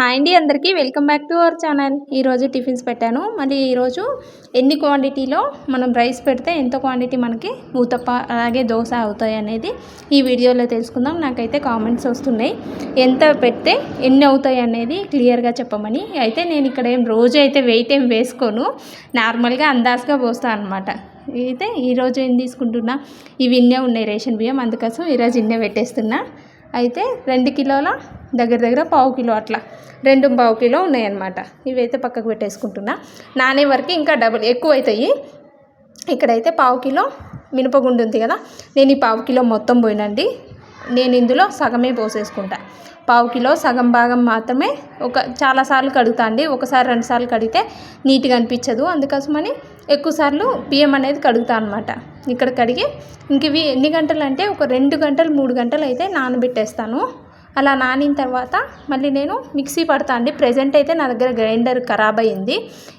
Hi అండి అందరికీ. Welcome back to our channel. ఈరోజు టిఫిన్స్ పెట్టాను. మళ్ళీ ఈరోజు ఎన్ని క్వాంటిటీలో మనం రైస్ పెడితే ఎంత క్వాంటిటీ మనకి ఊతప్ప అలాగే దోశ అవుతాయి అనేది ఈ వీడియోలో తెలుసుకుందాం. నాకైతే కామెంట్స్ వస్తున్నాయి. ఎంత పెడితే ఎన్ని అవుతాయి అనేది క్లియర్గా చెప్పమని. అయితే నేను ఇక్కడ ఏం రోజు అయితే వెయిట్ ఏం వేసుకోను. నార్మల్గా అందాజుగా పోస్తాను అనమాట అయితే ఈరోజు ఏం తీసుకుంటున్నా? ఇవి ఇన్నే ఉన్నాయి రేషన్ బియ్యం. అందుకోసం ఈరోజు ఇన్నే పెట్టేస్తున్నా. అయితే రెండు కిలోల దగ్గర దగ్గర పావు కిలో అట్లా. రెండు పావు కిలో ఉన్నాయన్నమాట. ఇవైతే పక్కకు పెట్టేసుకుంటున్నా. నానే వరకు ఇంకా డబుల్ ఎక్కువ అవుతాయి ఇక్కడైతే పావు కిలో మినపగుండు ఉంది కదా. నేను ఈ పావు కిలో మొత్తం పోయినండి. నేను ఇందులో సగమే పోసేసుకుంటా. పావు కిలో సగం భాగం మాత్రమే ఒక చాలాసార్లు కడుగుతా అండి. ఒకసారి రెండుసార్లు కడిగితే నీట్గా అనిపించదు. అందుకోసమని ఎక్కువసార్లు బియ్యం అనేది కడుగుతా అనమాట ఇక్కడ కడిగి ఇంక ఇవి ఎన్ని గంటలు అంటే ఒక రెండు గంటలు మూడు గంటలు అయితే నానబెట్టేస్తాను. అలా నానిన తర్వాత మళ్ళీ నేను మిక్సీ పడతా అండి. ప్రజెంట్ అయితే నా దగ్గర గ్రైండర్ ఖరాబ్ అయింది.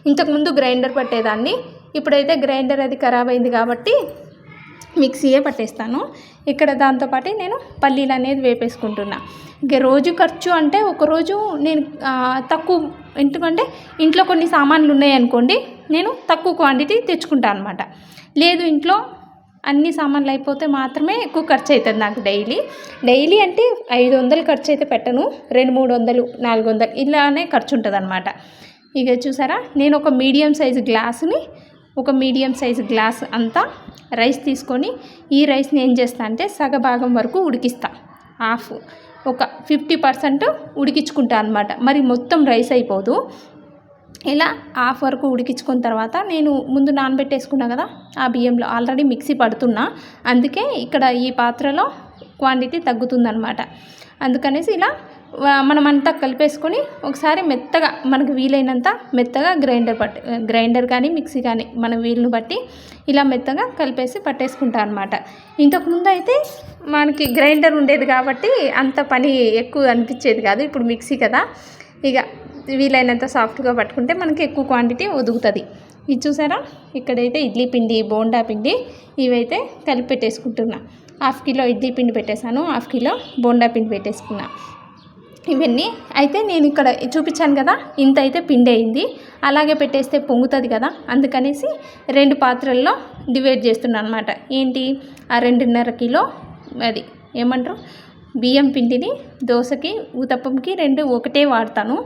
ఇంతకుముందు గ్రైండర్ పట్టేదాన్ని. ఇప్పుడైతే గ్రైండర్ అది ఖరాబ్ అయింది కాబట్టి మిక్సీయే పట్టేస్తాను. ఇక్కడ దాంతోపాటు నేను పల్లీలు అనేది వేపేసుకుంటున్నా. రోజు ఖర్చు అంటే ఒకరోజు నేను తక్కువ ఎందుకంటే ఇంట్లో కొన్ని సామాన్లు ఉన్నాయనుకోండి నేను తక్కువ క్వాంటిటీ తెచ్చుకుంటాను అనమాట లేదు ఇంట్లో అన్ని సామాన్లు అయిపోతే మాత్రమే ఎక్కువ ఖర్చు అవుతుంది నాకు డైలీ. డైలీ అంటే ఐదు వందలు ఖర్చు అయితే పెట్టను రెండు మూడు వందలు నాలుగు వందలు ఇలానే ఖర్చు ఉంటుంది అనమాట ఇక చూసారా నేను ఒక మీడియం సైజు గ్లాసుని ఒక మీడియం సైజు గ్లాస్ అంతా రైస్ తీసుకొని ఈ రైస్ని ఏం చేస్తా అంటే సగభాగం వరకు ఉడికిస్తా. హాఫ్. ఒక ఫిఫ్టీ పర్సెంట్ ఉడికించుకుంటా అనమాట మరి మొత్తం రైస్ అయిపోదు. ఇలా హాఫ్ వరకు ఉడికించుకున్న తర్వాత నేను ముందు నానబెట్టేసుకున్నా కదా ఆ బియ్యంలో ఆల్రెడీ మిక్సీ పడుతున్నా. అందుకే ఇక్కడ ఈ పాత్రలో క్వాంటిటీ తగ్గుతుందనమాట అందుకనేసి ఇలా మనం అంతా కలిపేసుకొని ఒకసారి మెత్తగా మనకు వీలైనంత మెత్తగా గ్రైండర్ పట్టు గ్రైండర్ కానీ మిక్సీ కానీ మన వీలును బట్టి ఇలా మెత్తగా కలిపేసి పట్టేసుకుంటాం అనమాట ఇంతకుముందు అయితే మనకి గ్రైండర్ ఉండేది కాబట్టి అంత పని ఎక్కువ అనిపించేది కాదు ఇప్పుడు మిక్సీ కదా. ఇక వీలైనంత సాఫ్ట్గా పట్టుకుంటే మనకి ఎక్కువ క్వాంటిటీ ఒదుగుతుంది. ఇది చూసారా? ఇక్కడైతే ఇడ్లీ పిండి బోండా పిండి ఇవైతే కలిపి పెట్టేసుకుంటున్నా. హాఫ్ కిలో ఇడ్లీ పిండి పెట్టేశాను హాఫ్ కిలో బోండా పిండి పెట్టేసుకున్నా. ఇవన్నీ అయితే నేను ఇక్కడ చూపించాను కదా ఇంత అయితే పిండి అయింది. అలాగే పెట్టేస్తే పొంగుతుంది కదా అందుకనేసి రెండు పాత్రల్లో డివైడ్ చేస్తున్నాను అనమాట ఏంటి? ఆ రెండున్నర కిలో అది ఏమంటారు? బియ్యం పిండిని దోశకి ఊతప్పంకి రెండు ఒకటే వాడతాను.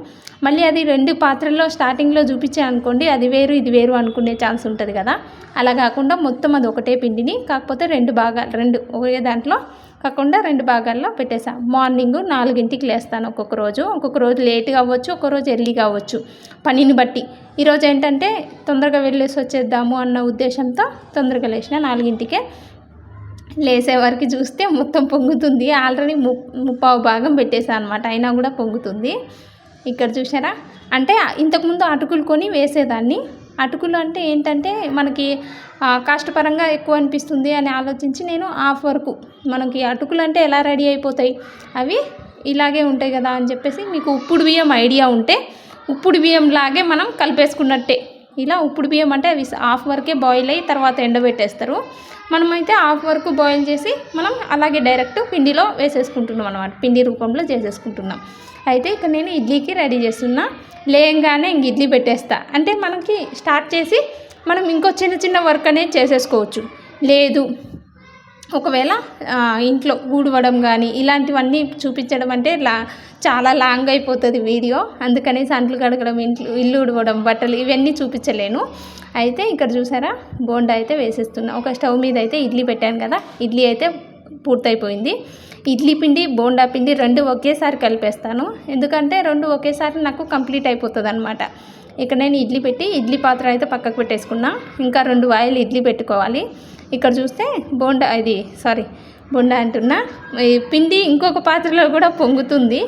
మళ్ళీ అది రెండు పాత్రల్లో స్టార్టింగ్లో చూపించే అనుకోండి అది వేరు ఇది వేరు అనుకునే ఛాన్స్ ఉంటుంది కదా. అలా కాకుండా మొత్తం అది ఒకటే పిండిని కాకపోతే రెండు భాగాలు రెండు ఒకే దాంట్లో కాకుండా రెండు భాగాల్లో పెట్టేసా. మార్నింగ్ నాలుగింటికి లేస్తాను ఒక్కొక్క రోజు. ఒక్కొక్క రోజు లేట్గా అవ్వచ్చు ఒక్కొక్క రోజు ఎర్లీగా అవ్వచ్చు. పనిని బట్టి. ఈరోజు ఏంటంటే తొందరగా వెళ్ళేసి వచ్చేద్దాము అన్న ఉద్దేశంతో తొందరగా లేచిన నాలుగింటికే లేసే చూస్తే మొత్తం పొంగుతుంది. ఆల్రెడీ ము ముప్పావు భాగం పెట్టేసాను అనమాట అయినా కూడా పొంగుతుంది. ఇక్కడ చూసారా అంటే ఇంతకుముందు అటుకులు కొని వేసేదాన్ని. అటుకులు అంటే ఏంటంటే మనకి కాష్టపరంగా ఎక్కువ అనిపిస్తుంది అని ఆలోచించి నేను హాఫ్ వరకు. మనకి అటుకులు అంటే ఎలా రెడీ అయిపోతాయి? అవి ఇలాగే ఉంటాయి కదా అని చెప్పేసి మీకు ఉప్పుడు బియ్యం ఐడియా ఉంటే ఉప్పుడు బియ్యం లాగే మనం కలిపేసుకున్నట్టే. ఇలా ఉప్పుడు బియ్యం అంటే అవి హాఫ్ వరకే బాయిల్ అయ్యి తర్వాత ఎండబెట్టేస్తారు. మనమైతే హాఫ్ వరకు బాయిల్ చేసి మనం అలాగే డైరెక్ట్ పిండిలో వేసేసుకుంటున్నాం అనమాట పిండి రూపంలో చేసేసుకుంటున్నాం. అయితే ఇక్కడ నేను ఇడ్లీకి రెడీ చేస్తున్నా. లేయంగానే ఇంక ఇడ్లీ పెట్టేస్తా. అంటే మనకి స్టార్ట్ చేసి మనం ఇంకో చిన్న చిన్న వర్క్ అనేది చేసేసుకోవచ్చు. లేదు ఒకవేళ ఇంట్లో ఊడవడం కానీ ఇలాంటివన్నీ చూపించడం అంటే లా చాలా లాంగ్ అయిపోతుంది వీడియో. అందుకనేసి అంట్లు కడగడం ఇంట్లో ఇల్లు ఊడవడం బట్టలు ఇవన్నీ చూపించలేను. అయితే ఇక్కడ చూసారా బోండా అయితే వేసేస్తున్నా. ఒక స్టవ్ మీద అయితే ఇడ్లీ పెట్టాను కదా ఇడ్లీ అయితే పూర్తయిపోయింది. ఇడ్లీ పిండి బోండా పిండి రెండు ఒకేసారి కలిపేస్తాను. ఎందుకంటే రెండు ఒకేసారి నాకు కంప్లీట్ అయిపోతుంది అనమాట ఇక్కడ నేను ఇడ్లీ పెట్టి ఇడ్లీ పాత్ర అయితే పక్కకు పెట్టేసుకున్నా. ఇంకా రెండు వాయిల్ ఇడ్లీ పెట్టుకోవాలి. ఇక్కడ చూస్తే బోండా ఇది సారీ బోండా అంటున్నా. ఈ పిండి ఇంకొక పాత్రలో కూడా పొంగుతుంది.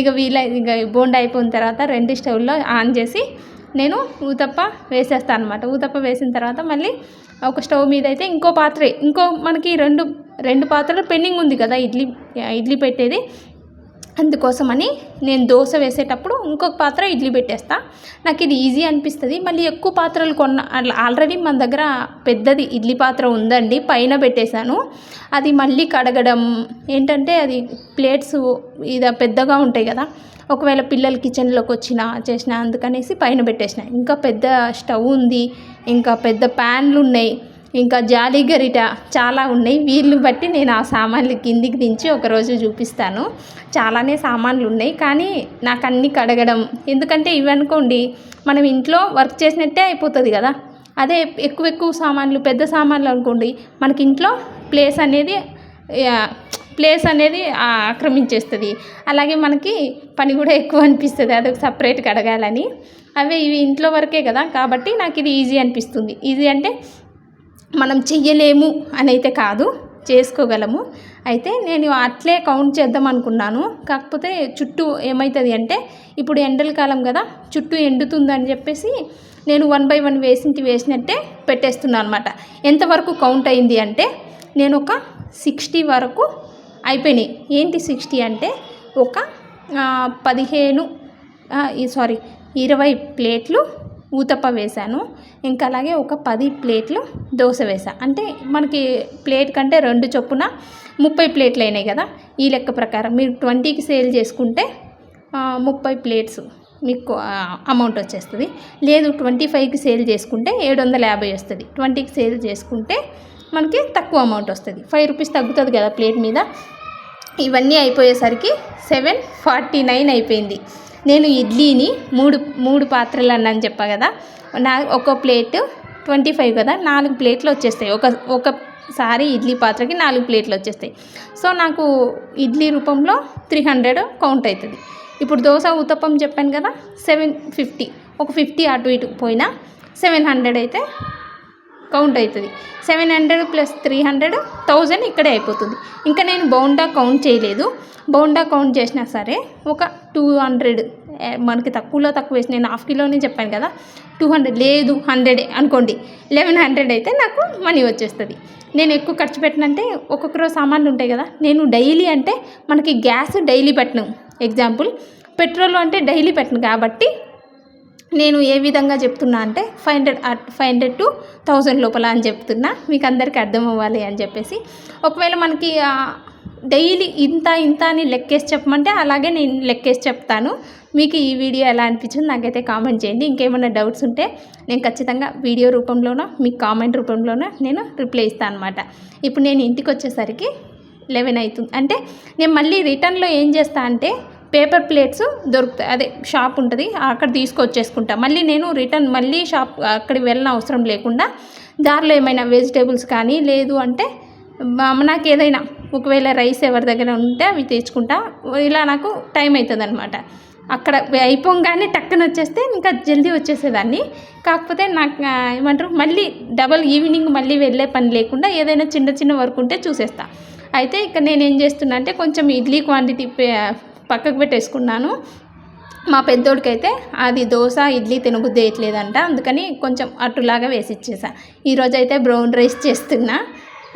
ఇక వీల ఇక బోండా అయిపోయిన తర్వాత రెండు స్టవ్లో ఆన్ చేసి నేను ఊతప్ప వేసేస్తాను అనమాట ఊతప్ప వేసిన తర్వాత మళ్ళీ ఒక స్టవ్ మీద అయితే ఇంకో పాత్ర ఇంకో మనకి రెండు రెండు పాత్రలు పెండింగ్ ఉంది కదా ఇడ్లీ ఇడ్లీ పెట్టేది. అందుకోసమని నేను దోశ వేసేటప్పుడు ఇంకొక పాత్ర ఇడ్లీ పెట్టేస్తా. నాకు ఇది ఈజీ అనిపిస్తుంది. మళ్ళీ ఎక్కువ పాత్రలు కొన్న ఆల్రెడీ మన దగ్గర పెద్దది ఇడ్లీ పాత్ర ఉందండి. పైన పెట్టేశాను. అది మళ్ళీ కడగడం ఏంటంటే అది ప్లేట్స్ ఇది పెద్దగా ఉంటాయి కదా. ఒకవేళ పిల్లలు కిచెన్లోకి వచ్చినా చేసిన అందుకనేసి పైన పెట్టేసిన. ఇంకా పెద్ద స్టవ్ ఉంది. ఇంకా పెద్ద ప్యాన్లు ఉన్నాయి. ఇంకా జాలి గరిట చాలా ఉన్నాయి. వీళ్ళు బట్టి నేను ఆ సామాన్లు కిందికి దించి ఒకరోజు చూపిస్తాను. చాలానే సామాన్లు ఉన్నాయి. కానీ నాకు అన్ని కడగడం. ఎందుకంటే ఇవనుకోండి మనం ఇంట్లో వర్క్ చేసినట్టే అయిపోతుంది కదా. అదే ఎక్కువ ఎక్కువ సామాన్లు పెద్ద సామాన్లు అనుకోండి మనకి ఇంట్లో ప్లేస్ అనేది ప్లేస్ అనేది ఆక్రమించేస్తుంది. అలాగే మనకి పని కూడా ఎక్కువ అనిపిస్తుంది. అదొక సపరేట్ కడగాలని అవే ఇవి ఇంట్లో వరకే కదా. కాబట్టి నాకు ఇది ఈజీ అనిపిస్తుంది. ఈజీ అంటే మనం చెయ్యలేము అని అయితే కాదు చేసుకోగలము. అయితే నేను అట్లే కౌంట్ చేద్దాం అనుకున్నాను. కాకపోతే చుట్టూ ఏమవుతుంది అంటే ఇప్పుడు ఎండల కాలం కదా చుట్టూ ఎండుతుందని చెప్పేసి నేను వన్ బై వన్ వేసింటి వేసినట్టే పెట్టేస్తున్నాను అనమాట ఎంతవరకు కౌంట్ అయింది అంటే నేను ఒక సిక్స్టీ వరకు అయిపోయినాయి. ఏంటి సిక్స్టీ అంటే ఒక పదిహేను సారీ ఇరవై ప్లేట్లు ఊతప్ప వేశాను. ఇంకా అలాగే ఒక పది ప్లేట్లు దోశ వేసా అంటే మనకి ప్లేట్ కంటే రెండు చొప్పున ముప్పై ప్లేట్లు అయినాయి కదా ఈ లెక్క ప్రకారం. మీరు ట్వంటీకి సేల్ చేసుకుంటే ముప్పై ప్లేట్స్ మీకు అమౌంట్ వచ్చేస్తుంది. లేదు ట్వంటీ ఫైవ్కి సేల్ చేసుకుంటే ఏడు వందల యాభై వస్తుంది. ట్వంటీకి సేల్ చేసుకుంటే మనకి తక్కువ అమౌంట్ వస్తుంది. ఫైవ్ రూపీస్ తగ్గుతుంది కదా ప్లేట్ మీద. ఇవన్నీ అయిపోయేసరికి సెవెన్ ఫార్టీ నైన్ అయిపోయింది. నేను ఇడ్లీని మూడు మూడు పాత్రలు అన్నాను చెప్పా కదా. నా ఒక ప్లేట్ ట్వంటీ ఫైవ్ కదా నాలుగు ప్లేట్లు వచ్చేస్తాయి. ఒక ఒకసారి ఇడ్లీ పాత్రకి నాలుగు ప్లేట్లు వచ్చేస్తాయి. సో నాకు ఇడ్లీ రూపంలో త్రీ హండ్రెడ్ కౌంట్ అవుతుంది. ఇప్పుడు దోశ ఉత్తప్పం చెప్పాను కదా సెవెన్ ఫిఫ్టీ ఒక ఫిఫ్టీ అటు ఇటు పోయినా సెవెన్ హండ్రెడ్ అయితే కౌంట్ అవుతుంది. Seven hundred plus three hundred thousand ఇక్కడే అయిపోతుంది. ఇంకా నేను బౌండా కౌంట్ చేయలేదు. బౌండా కౌంట్ చేసినా సరే ఒక టూ హండ్రెడ్ మనకి తక్కువలో తక్కువ వేసి నేను హాఫ్ కిలోనే చెప్పాను కదా టూ హండ్రెడ్ లేదు హండ్రెడే అనుకోండి లెవెన్ హండ్రెడ్ అయితే నాకు మనీ వచ్చేస్తుంది. నేను ఎక్కువ ఖర్చు పెట్టినంటే ఒక్కొక్క రోజు సామాన్లు ఉంటాయి కదా నేను డైలీ అంటే మనకి గ్యాస్ డైలీ పెట్టను. ఎగ్జాంపుల్ పెట్రోల్ అంటే డైలీ పెట్టను కాబట్టి నేను ఏ విధంగా చెప్తున్నా అంటే five hundred five hundred to thousand లోపల అని చెప్తున్నా. మీకు అందరికీ అర్థం అవ్వాలి అని చెప్పేసి. ఒకవేళ మనకి డైలీ ఇంత ఇంత అని లెక్కేసి చెప్పమంటే అలాగే నేను లెక్కేసి చెప్తాను. మీకు ఈ వీడియో ఎలా అనిపించింది నాకైతే కామెంట్ చేయండి. ఇంకేమైనా డౌట్స్ ఉంటే నేను ఖచ్చితంగా వీడియో రూపంలోనో మీకు కామెంట్ రూపంలోనో నేను రిప్లై ఇస్తాను అనమాట ఇప్పుడు నేను ఇంటికి వచ్చేసరికి లెవెన్ అవుతుంది అంటే నేను మళ్ళీ రిటర్న్లో ఏం చేస్తా అంటే పేపర్ ప్లేట్స్ దొరుకుతాయి. అదే షాప్ ఉంటుంది. అక్కడ తీసుకొచ్చేసుకుంటా. మళ్ళీ నేను రిటర్న్ మళ్ళీ షాప్ అక్కడికి వెళ్ళిన అవసరం లేకుండా దారిలో ఏమైనా వెజిటేబుల్స్ కానీ లేదు అంటే నాకు ఏదైనా ఒకవేళ రైస్ ఎవరి దగ్గర ఉంటే అవి తెచ్చుకుంటా. ఇలా నాకు టైం అవుతుంది అనమాట అక్కడ అయిపోగానే టక్కన వచ్చేస్తే ఇంకా జల్దీ వచ్చేసేదాన్ని. కాకపోతే నాకు ఏమంటారు మళ్ళీ డబల్ ఈవినింగ్ మళ్ళీ వెళ్ళే పని లేకుండా ఏదైనా చిన్న చిన్న వర్క్ ఉంటే చూసేస్తా. అయితే ఇక్కడ నేను ఏం చేస్తున్నా అంటే కొంచెం ఇడ్లీ క్వాంటిటీ పక్కకు పెట్టేసుకున్నాను. మా పెద్దోడికైతే అది దోశ ఇడ్లీ తినబుద్ధి వేయట్లేదంట అందుకని కొంచెం అట్టులాగా వేసి ఇచ్చేసా ఈరోజు అయితే బ్రౌన్ రైస్ చేస్తున్నా.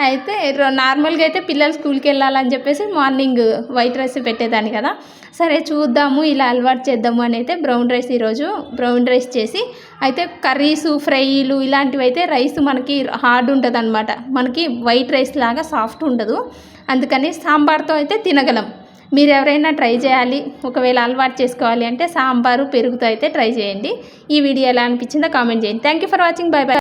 అయితే నార్మల్గా అయితే పిల్లలు స్కూల్కి వెళ్ళాలని చెప్పేసి మార్నింగ్ వైట్ రైస్ పెట్టేదాన్ని కదా. సరే చూద్దాము ఇలా అలవాటు చేద్దాము అని అయితే బ్రౌన్ రైస్ ఈరోజు బ్రౌన్ రైస్ చేసి అయితే కర్రీస్ ఫ్రైలు ఇలాంటివి అయితే రైస్ మనకి హార్డ్ ఉంటుంది మనకి వైట్ రైస్ లాగా సాఫ్ట్ ఉండదు. అందుకని సాంబార్తో అయితే తినగలం. మీరు ఎవరైనా ట్రై చేయాలి ఒకవేళ అలవాటు చేసుకోవాలి అంటే సాంబారు పెరుగుతో అయితే ట్రై చేయండి. ఈ వీడియో ఎలా అనిపించిందో కామెంట్ చేయండి. Thank you for watching bye bye